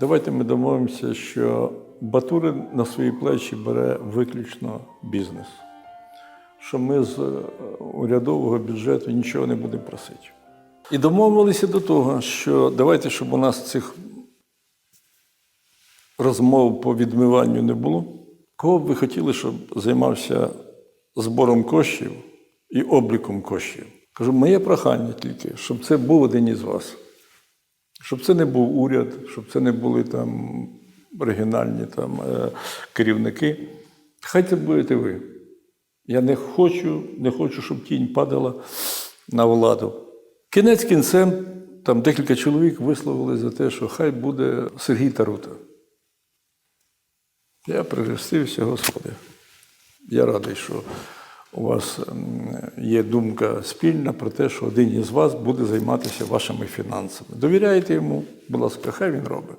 Давайте ми домовимося, що Батурин на свої плечі бере виключно бізнес. Що ми з е, урядового бюджету нічого не будемо просити. І домовилися до того, що давайте, щоб у нас цих розмов по відмиванню не було. Кого б ви хотіли, щоб займався збором коштів і обліком коштів? Кажу, моє прохання тільки, щоб це був один із вас. Щоб це не був уряд, щоб це не були там регіональні там, е, керівники. Хай це будете ви. Я не хочу, не хочу, щоб тінь падала на владу. Кінець кінцем, там декілька чоловік висловили за те, що хай буде Сергій Тарута. Я прихрестився, Господи. Я радий, що у вас є думка спільна про те, що один із вас буде займатися вашими фінансами. Довіряєте йому, будь ласка, хай він робить.